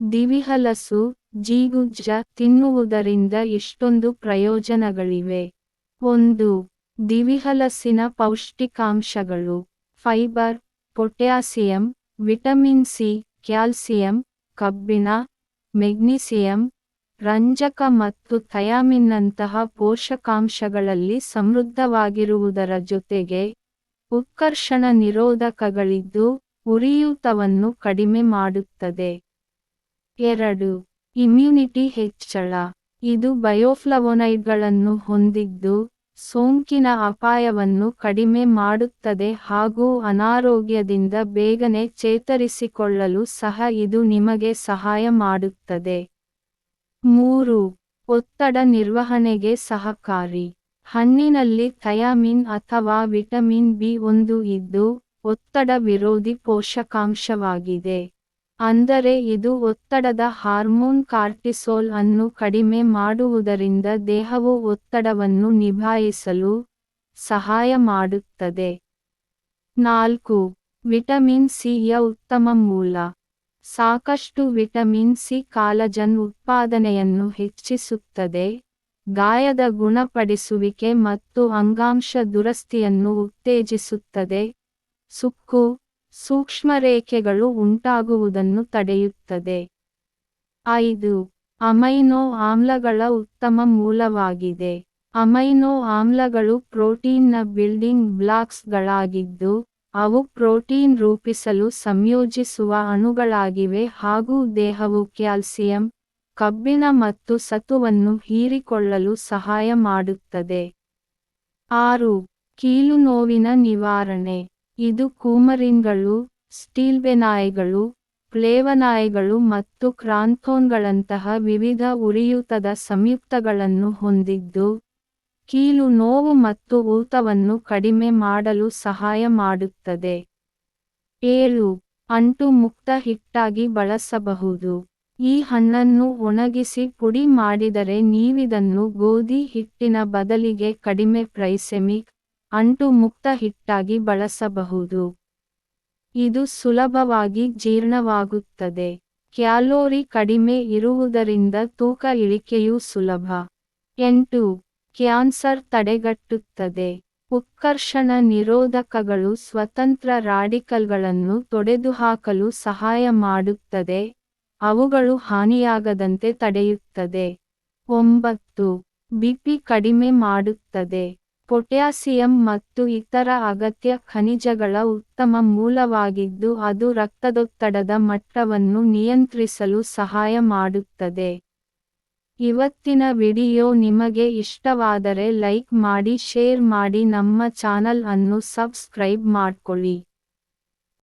ದಿವಿಹಲಸು ಜೀಗುಜ್ಜ ತಿನ್ನುವುದರಿಂದ ಇಷ್ಟೊಂದು ಪ್ರಯೋಜನಗಳಿವೆ. ಒಂದು, ದಿವಿಹಲಸಿನ ಪೌಷ್ಟಿಕಾಂಶಗಳು. Fibre, potassium, vitamin C, calcium, ಕಬ್ಬಿಣ, ಮೆಗ್ನೀಸಿಯಂ, ರಂಜಕ ಮತ್ತು ಥಯಾಮಿನ್ನಂತಹ ಪೋಷಕಾಂಶಗಳಲ್ಲಿ ಸಮೃದ್ಧವಾಗಿರುವುದರ ಜೊತೆಗೆ ಉತ್ಕರ್ಷಣ ನಿರೋಧಕಗಳಿದ್ದು ಉರಿಯೂತವನ್ನು ಕಡಿಮೆ ಮಾಡುತ್ತದೆ. ಎರಡು. ಇಮ್ಯುನಿಟಿ ಹೆಚ್ಚಳ. ಇದು ಬಯೋಫ್ಲವೊನೈಡ್ಗಳನ್ನು ಹೊಂದಿದ್ದು, ಸೋಂಕಿನ ಅಪಾಯವನ್ನು ಕಡಿಮೆ ಮಾಡುತ್ತದೆ ಹಾಗೂ ಅನಾರೋಗ್ಯದಿಂದ ಬೇಗನೆ ಚೇತರಿಸಿಕೊಳ್ಳಲು ಸಹ ಇದು ನಿಮಗೆ ಸಹಾಯ ಮಾಡುತ್ತದೆ. ಮೂರು. ಒತ್ತಡ ನಿರ್ವಹಣೆಗೆ ಸಹಕಾರಿ. ಹಣ್ಣಿನಲ್ಲಿ ಥಯಾಮಿನ್ ಅಥವಾ ವಿಟಮಿನ್ ಬಿ ಒಂದು ಇದ್ದು, ಒತ್ತಡ ವಿರೋಧಿ ಪೋಷಕಾಂಶವಾಗಿದೆ. ಅಂದರೆ ಇದು ಒತ್ತಡದ ಹಾರ್ಮೋನ್ ಕಾರ್ಟಿಸೋಲ್ ಅನ್ನು ಕಡಿಮೆ ಮಾಡುವುದರಿಂದ ದೇಹವು ಒತ್ತಡವನ್ನು ನಿಭಾಯಿಸಲು ಸಹಾಯ ಮಾಡುತ್ತದೆ. ನಾಲ್ಕು, ವಿಟಮಿನ್ ಸಿಯ ಉತ್ತಮ ಮೂಲ. ಸಾಕಷ್ಟು ವಿಟಮಿನ್ ಸಿ ಕಾಲಜನ್ ಉತ್ಪಾದನೆಯನ್ನು ಹೆಚ್ಚಿಸುತ್ತದೆ. ಗಾಯದ ಗುಣಪಡಿಸುವಿಕೆ ಮತ್ತು ಅಂಗಾಂಶ ದುರಸ್ತಿಯನ್ನು ಉತ್ತೇಜಿಸುತ್ತದೆ. ಸುಕ್ಕು ಸೂಕ್ಷ್ಮರೇಖೆಗಳು ಉಂಟಾಗುವುದನ್ನು ತಡೆಯುತ್ತದೆ. ಐದು, ಅಮೈನೋ ಆಮ್ಲಗಳ ಉತ್ತಮ ಮೂಲವಾಗಿದೆ. ಅಮೈನೋ ಆಮ್ಲಗಳು ಪ್ರೋಟೀನ್ನ ಬಿಲ್ಡಿಂಗ್ ಬ್ಲಾಕ್ಸ್ಗಳಾಗಿದ್ದು, ಅವು ಪ್ರೋಟೀನ್ ರೂಪಿಸಲು ಸಂಯೋಜಿಸುವ ಅಣುಗಳಾಗಿವೆ ಹಾಗೂ ದೇಹವು ಕ್ಯಾಲ್ಸಿಯಂ, ಕಬ್ಬಿಣ ಮತ್ತು ಸತುವನ್ನು ಹೀರಿಕೊಳ್ಳಲು ಸಹಾಯ ಮಾಡುತ್ತದೆ. ಆರು ಕೀಲು ನೋವಿನ ನಿವಾರಣೆ. ಇದು ಕೂಮರಿನ್ಗಳು, ಸ್ಟೀಲ್ಬೆನಾಯಿಗಳು, ಪ್ಲೇವನಾಯಿಗಳು ಮತ್ತು ಕ್ರಾಂಥೋನ್ಗಳಂತಹ ವಿವಿಧ ಉರಿಯೂತದ ಸಂಯುಕ್ತಗಳನ್ನು ಹೊಂದಿದ್ದು, ಕೀಲು ನೋವು ಮತ್ತು ಊತವನ್ನು ಕಡಿಮೆ ಮಾಡಲು ಸಹಾಯ ಮಾಡುತ್ತದೆ. ಏಳು, ಅಂಟು ಮುಕ್ತ ಹಿಟ್ಟಾಗಿ ಬಳಸಬಹುದು. ಈ ಹಣ್ಣನ್ನು ಒಣಗಿಸಿ ಪುಡಿ ಮಾಡಿದರೆ ನೀವಿದನ್ನು ಗೋಧಿ ಹಿಟ್ಟಿನ ಬದಲಿಗೆ ಕಡಿಮೆ ಪ್ರೈಸೆಮಿಕ್ ಅಂಟು ಮುಕ್ತ ಹಿಟ್ಟಾಗಿ ಬಳಸಬಹುದು. ಇದು ಸುಲಭವಾಗಿ ಜೀರ್ಣವಾಗುತ್ತದೆ. ಕ್ಯಾಲೋರಿ ಕಡಿಮೆ ಇರುವುದರಿಂದ ತೂಕ ಇಳಿಕೆಯೂ ಸುಲಭ. ಎಂಟು. ಕ್ಯಾನ್ಸರ್ ತಡೆಗಟ್ಟುತ್ತದೆ. ಉತ್ಕರ್ಷಣ ನಿರೋಧಕಗಳು ಸ್ವತಂತ್ರ ರಾಡಿಕಲ್ಗಳನ್ನು ತೊಡೆದುಹಾಕಲು ಸಹಾಯ ಮಾಡುತ್ತದೆ. ಅವುಗಳು ಹಾನಿಯಾಗದಂತೆ ತಡೆಯುತ್ತದೆ. ಒಂಬತ್ತು. ಬಿಪಿ ಕಡಿಮೆ ಮಾಡುತ್ತದೆ. ಪೊಟ್ಯಾಸಿಯಂ ಮತ್ತು ಇತರ ಅಗತ್ಯ ಖನಿಜಗಳ ಉತ್ತಮ ಮೂಲವಾಗಿದ್ದು ಅದು ರಕ್ತದೊತ್ತಡದ ಮಟ್ಟವನ್ನು ನಿಯಂತ್ರಿಸಲು ಸಹಾಯ ಮಾಡುತ್ತದೆ. ಇವತ್ತಿನ ವಿಡಿಯೋ ನಿಮಗೆ ಇಷ್ಟವಾದರೆ ಲೈಕ್ ಮಾಡಿ, ಶೇರ್ ಮಾಡಿ, ನಮ್ಮ ಚಾನಲ್ ಅನ್ನು ಸಬ್ಸ್ಕ್ರೈಬ್ ಮಾಡ್ಕೊಳ್ಳಿ.